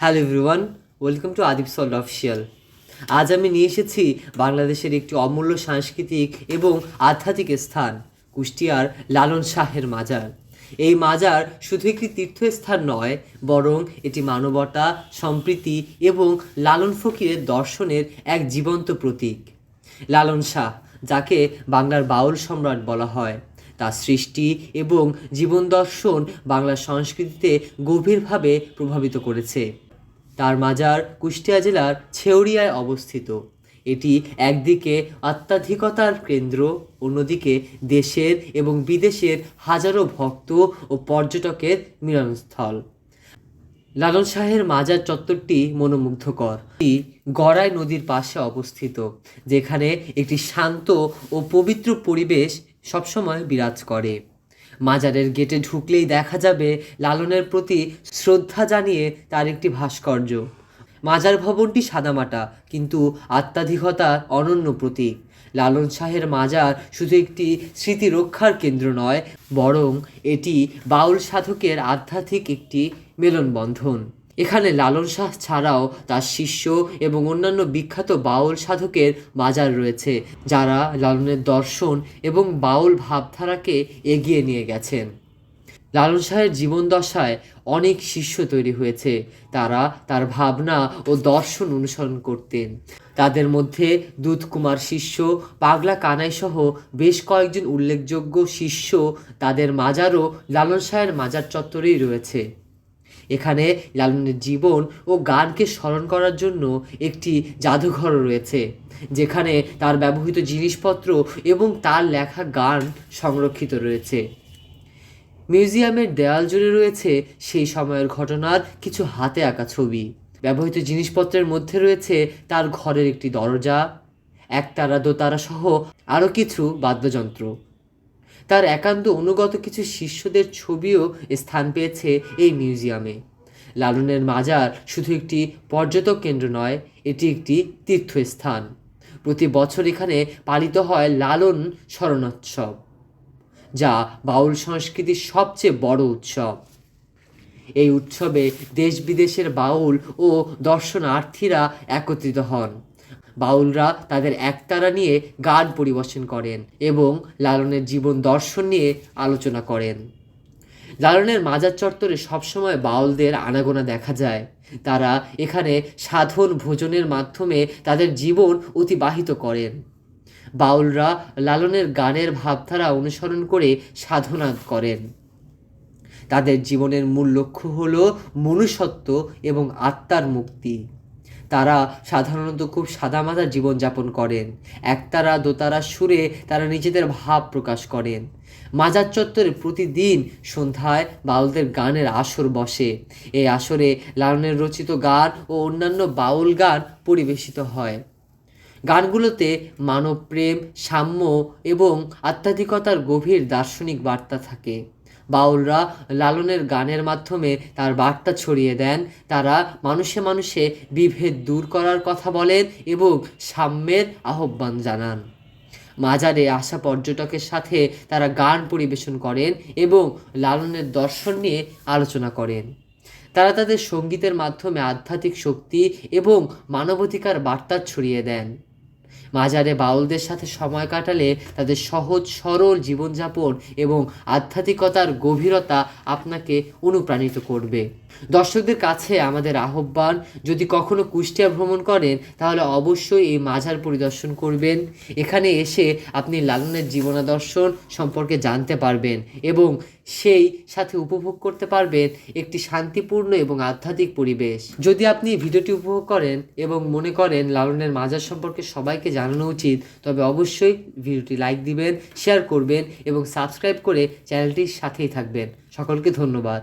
Hello everyone, welcome to আদিপ সল্ড official. আজ আমি নিয়ে এসেছি বাংলাদেশের একটি অমূল্য সাংস্কৃতিক এবং আধ্যাত্মিক স্থান, কুষ্টিয়ার লালন শাহের মাজার। এই মাজার শুধু একটি তীর্থস্থান নয়, বরং এটি মানবতা, সম্প্রীতি এবং লালন ফকিরের দর্শনের এক জীবন্ত প্রতীক। লালন শাহ, যাকে বাংলার বাউল সম্রাট বলা হয়, তার সৃষ্টি এবং জীবন দর্শন বাংলা সংস্কৃতিতে গভীরভাবে প্রভাবিত করেছে। তার মাজার কুষ্টিয়া জেলার ছেউরিয়ায় অবস্থিত। এটি একদিকে আত্মাধিকতার কেন্দ্র, অন্যদিকে দেশের এবং বিদেশের হাজারো ভক্ত ও পর্যটকের মিলনস্থল। লালন শাহের মাজার চত্বরটি মনোমুগ্ধকর। এটি গড়াই নদীর পাশে অবস্থিত, যেখানে একটি শান্ত ও পবিত্র পরিবেশ সবসময় বিরাজ করে। মাজারের গেটে ঢুকলেই দেখা যাবে লালনের প্রতি শ্রদ্ধা জানিয়ে তার একটি ভাস্কর্য। মাজার ভবনটি সাদামাটা, কিন্তু আত্মাধিকতা অনন্য প্রতীক। লালন শাহের মাজার শুধু একটি স্মৃতি রক্ষার কেন্দ্র নয়, বরং এটি বাউল সাধকের আধ্যাত্মিক একটি মেলনবন্ধন। এখানে লালন শাহ ছাড়াও তার শিষ্য এবং অন্যান্য বিখ্যাত বাউল সাধকের মাজার রয়েছে, যারা লালনের দর্শন এবং বাউল ভাবধারাকে এগিয়ে নিয়ে গেছেন। লালন শাহের জীবন দশায় অনেক শিষ্য তৈরি হয়েছে। তারা তার ভাবনা ও দর্শন অনুসরণ করতেন। তাদের মধ্যে দুধ কুমার শিষ্য, পাগলা কানাই সহ বেশ কয়েকজন উল্লেখযোগ্য শিষ্য তাদের মাজারও লালন শাহের মাজার চত্বরেই রয়েছে। এখানে লালনের জীবন ও গানকে স্মরণ করার জন্য একটি জাদুঘর রয়েছে, যেখানে তার ব্যবহৃত জিনিসপত্র এবং তার লেখা গান সংরক্ষিত রয়েছে। মিউজিয়ামের দেয়াল জুড়ে রয়েছে সেই সময়ের ঘটনার কিছু হাতে আঁকা ছবি। ব্যবহৃত জিনিসপত্রের মধ্যে রয়েছে তার ঘরের একটি দরজা, একতারা দোতারা সহ আরও কিছু বাদ্যযন্ত্র। তার একান্ত অনুগত কিছু শিষ্যদের ছবিও স্থান পেয়েছে এই মিউজিয়ামে। লালনের মাজার শুধু একটি পর্যটক কেন্দ্র নয়, এটি একটি তীর্থস্থান। প্রতি বছর এখানে পালিত হয় লালন স্মরণোৎসব যা বাউল সংস্কৃতির সবচেয়ে বড় উৎসব। এই উৎসবে দেশ বিদেশের বাউল ও দর্শনার্থীরা একত্রিত হন। বাউলরা তাদের একতারা নিয়ে গান পরিবেশন করেন এবং লালনের জীবন দর্শন নিয়ে আলোচনা করেন। লালনের মাজার চত্বরে সবসময় বাউলদের আনাগোনা দেখা যায়। তারা এখানে সাধন ভোজনের মাধ্যমে তাদের জীবন অতিবাহিত করেন। বাউলরা লালনের গানের ভাবধারা অনুসরণ করে সাধনা করেন। তাদের জীবনের মূল লক্ষ্য হল মনুষ্যত্ব এবং আত্মার মুক্তি। তারা সাধারণত খুব সাদামাদা জীবনযাপন করেন। একতারা দোতারা সুরে তারা নিজেদের ভাব প্রকাশ করেন। মাজার চত্বরে প্রতিদিন সন্ধ্যায় বাউলদের গানের আসর বসে। এই আসরে লালনের রচিত গান ও অন্যান্য বাউল গান পরিবেশিত হয়। গানগুলোতে মানবপ্রেম, সাম্য এবং আধ্যাত্মিকতার গভীর দার্শনিক বার্তা থাকে। বাউলরা লালনের গানের মাধ্যমে তার বার্তা ছড়িয়ে দেন। তারা মানুষে মানুষে বিভেদ দূর করার কথা বলেন এবং সাম্যের আহ্বান জানান। মাজারে আসা পর্যটকের সাথে তারা গান পরিবেশন করেন এবং লালনের দর্শন নিয়ে আলোচনা করেন। তারা তাদের সঙ্গীতের মাধ্যমে আধ্যাত্মিক শক্তি এবং মানবাধিকার বার্তা ছড়িয়ে দেন। মাজারে বাউলদের সাথে সময় কাটালে তাদের সহজ, সরল জীবনযাপন এবং আধ্যাত্মিকতার গভীরতা আপনাকে অনুপ্রাণিত করবে। দর্শকদের কাছে আমাদের আহ্বান, যদি কখনো কুষ্টিয়া ভ্রমণ করেন, তাহলে অবশ্যই এই মাজার পরিদর্শন করবেন। এখানে এসে আপনি লালনের জীবনাদর্শন সম্পর্কে জানতে পারবেন এবং সেই সাথে উপভোগ করতে পারবেন একটি শান্তিপূর্ণ এবং আধ্যাত্মিক পরিবেশ। যদি আপনি ভিডিওটি উপভোগ করেন এবং মনে করেন লালনের মাজার সম্পর্কে সবাইকে জানানো উচিত। তবে অবশ্যই ভিডিওটি লাইক দিবেন শেয়ার করবেন এবং সাবস্ক্রাইব করে চ্যানেলটির সাথেই থাকবেন। সকলকে ধন্যবাদ।